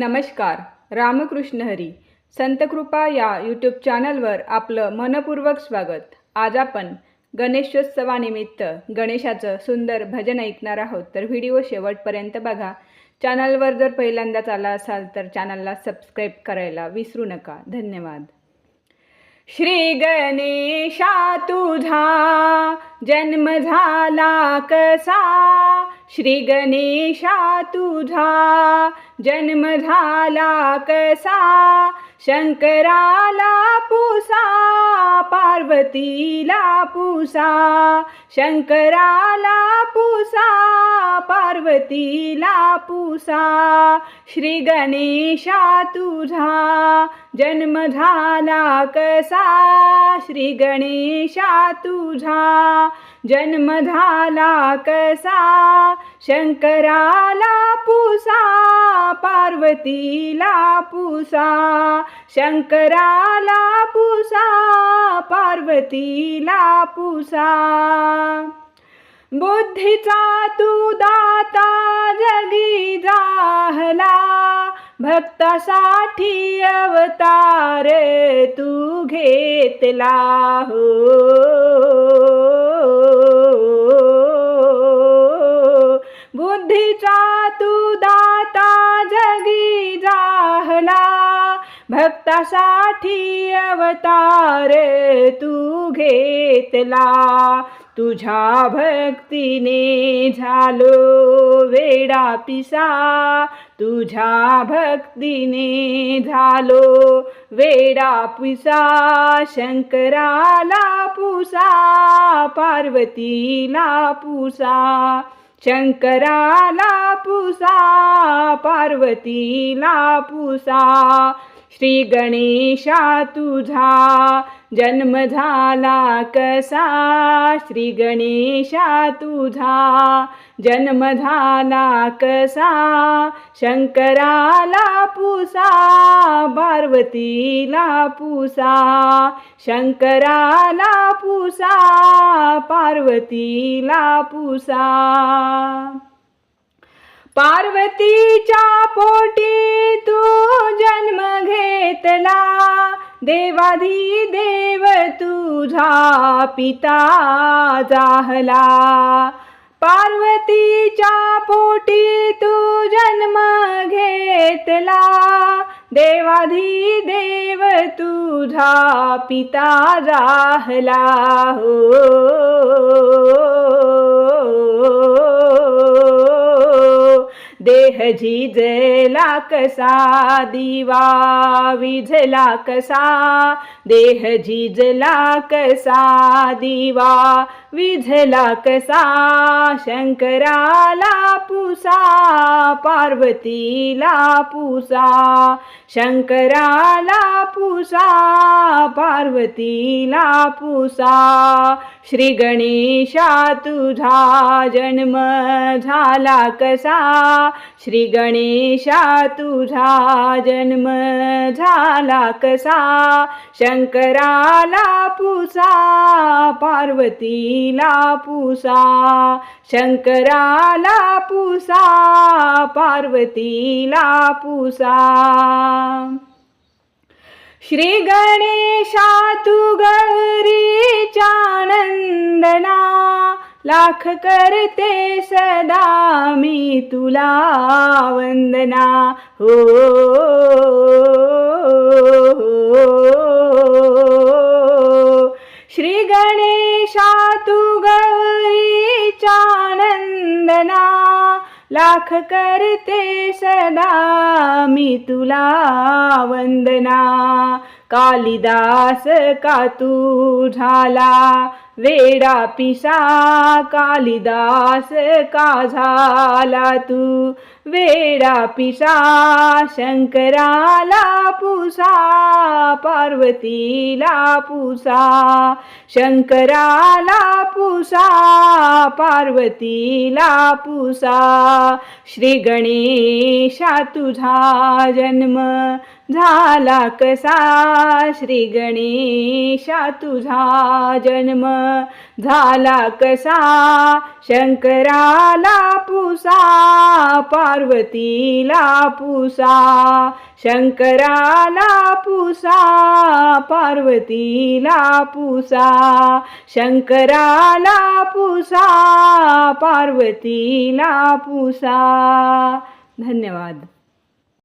नमस्कार. रामकृष्ण हरी. संतकृपा या यूट्यूब चॅनलवर आपलं मनपूर्वक स्वागत. आज आपण गणेशोत्सवानिमित्त गणेशाचं सुंदर भजन ऐकणार आहोत. तर व्हिडिओ शेवटपर्यंत बघा. चॅनलवर जर पहिल्यांदाच आला असाल तर चॅनलला सबस्क्राईब करायला विसरू नका. धन्यवाद. श्री गणेशा तुझा जन्म झाला कसा? श्री गणेशा तुझा जन्म झाला कसा? शंकराला पुसा पार्वतीला पुसा. शंकराला पुसा पार्वतीला पुसा. श्री गणेशा तुझा जन्म झाला कसा? श्री गणेशा तुझा जन्म झाला कसा? शंकराला पुसा पार्वतीला पुसा शंकराला पुसा पार्वतीला पुसा. बुद्धीचा तू दाता जगी जाहला भक्तासाठी अवतार तू घेतला हो. बुद्धीचा तू भक्तासाठी अवतार तू घेतला. तुझ्या भक्तीने झालो वेडा पिसा. तुझ्या भक्तीने झालो वेडा पिसा. शंकराला पुसा पार्वतीला पुसा. शंकराला पुसा पार्वतीला पुसा. श्री गणेशा तुझा जन्म झाला कसा? श्री गणेशा तुझा जन्म झाला कसा? शंकराला पुसा पार्वतीला पुसा शंकराला पुसा पार्वतीला पुसा. पार्वतीच्या पोटी तू जन्म घेतला. देवाधी देव तुझा पिता जाहला. पार्वतीच्या पोटी तू जन्म घेतला. देवाधी देव तुझा पिता जाहला. हो. देह झिजला कसा दिवा विझला कसा देह झिजला कसा दिवा विझला कसा शंकराला पुसा पार्वतीला पुसा. शंकराला पुसा पार्वतीला पुसा. श्री गणेशा तुझा जन्म झाला कसा? श्री गणेशा तुझा जन्म झाला कसा? शंकराला पुसा पार्वतीला पुसा. शंकराला पुसा पार्वतीला पुसा. श्री गणेशा तू गौरीच्या नंदना लाख करते सदा तुला वंदना. हो, हो, हो श्री गणेशा तू गौरीच्या नंदना. लाख करते सदा मी तुला वंदना. कालिदास का तू झाला? वेडा पिसा कालिदास का झाला तू? वेडा पिसा शंकराला पुसा पार्वतीला पुसा शंकराला पुसा पार्वतीला पुसा. श्री गणेशा तुझा जन्म झाला कसा? श्री गणेशा तुझा जन्म झाला कसा? शंकराला पुसा पार्वतीला पुसा शंकराला पुसा पार्वतीला पुसा शंकराला पुसा पार्वतीला पुसा. धन्यवाद.